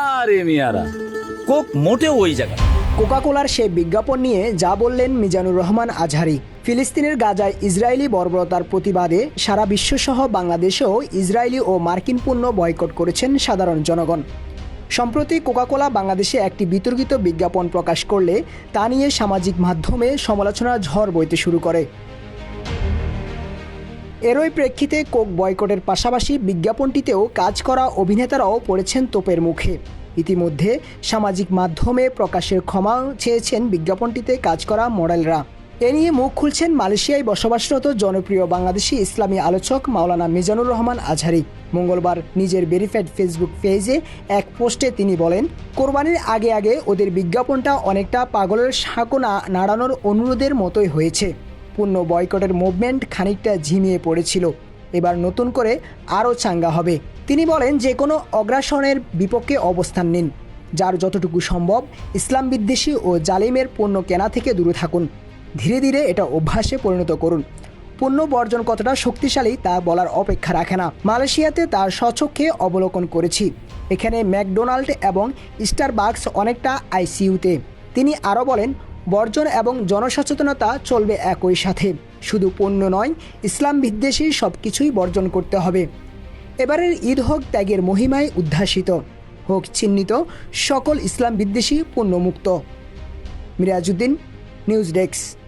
আরে মিয়ারা, কোক মোটেও ওই জায়গা। কোকাকোলার সেই বিজ্ঞাপন নিয়ে যা বললেন মিজানুর রহমান আজহারি, ফিলিস্তিনের গাজায় ইসরায়েলি বর্বরতার প্রতিবাদে সারা বিশ্বসহ বাংলাদেশেও ইসরায়েলি ও মার্কিন পণ্য বয়কট করেছেন সাধারণ জনগণ সম্প্রতি কোকাকোলা বাংলাদেশে একটি বিতর্কিত বিজ্ঞাপন প্রকাশ করলে তা নিয়ে সামাজিক মাধ্যমে সমালোচনার ঝড় বইতে শুরু করে এরই প্রেক্ষিতে কোক বয়কটের পাশাপাশি বিজ্ঞাপনটিতেও কাজ করা অভিনেতারাও পড়েছেন তোপের মুখে। ইতিমধ্যে সামাজিক মাধ্যমে প্রকাশের ক্ষমা চেয়েছেন বিজ্ঞাপনটিতে কাজ করা মডেলরা। এ নিয়ে মুখ খুলছেন মালয়েশিয়ায় বসবাসরত জনপ্রিয় বাংলাদেশি ইসলামী আলোচক মাওলানা মিজানুর রহমান আজহারি। মঙ্গলবার নিজের ভেরিফাইড ফেসবুক পেজে এক পোস্টে তিনি বলেন, কোরবানির আগে আগে ওদের বিজ্ঞাপনটা অনেকটা পাগলের সাঁকোনা নাড়ানোর অনুরোধের মতোই হয়েছে। পূর্ণ বয়কটের মুভমেন্ট খানিকটা ঝিমিয়ে পড়েছিল। এবার নতুন করে আরও চাঙ্গা হবে। তিনি বলেন যে কোনো অগ্রাসনের বিপক্ষে অবস্থান নিন। যার যতটুকু সম্ভব ইসলাম বিদ্বেষী ও জালিমের পণ্য কেনা থেকে দূরে থাকুন। ধীরে ধীরে এটা অভ্যাসে পরিণত করুন। পণ্য বর্জন কতটা শক্তিশালী তা বলার অপেক্ষা রাখে না। মালয়েশিয়াতে তার স্বচক্ষে অবলোকন করেছি। এখানে ম্যাকডোনাল্ড এবং স্টারবাক্স অনেকটা আইসিইউতে। তিনি আরও বলেন বর্জন এবং জনসচেতনতা চলবে একই সাথে। শুধু পণ্য নয়, ইসলাম বিদ্বেষী সব কিছুই বর্জন করতে হবে। এবারের ঈদ হোক ত্যাগের মহিমায় উদ্ভাসিত। হোক চিহ্নিত, সকল ইসলাম বিদ্বেষী পণ্যমুক্ত। Mirajuddin, news desk.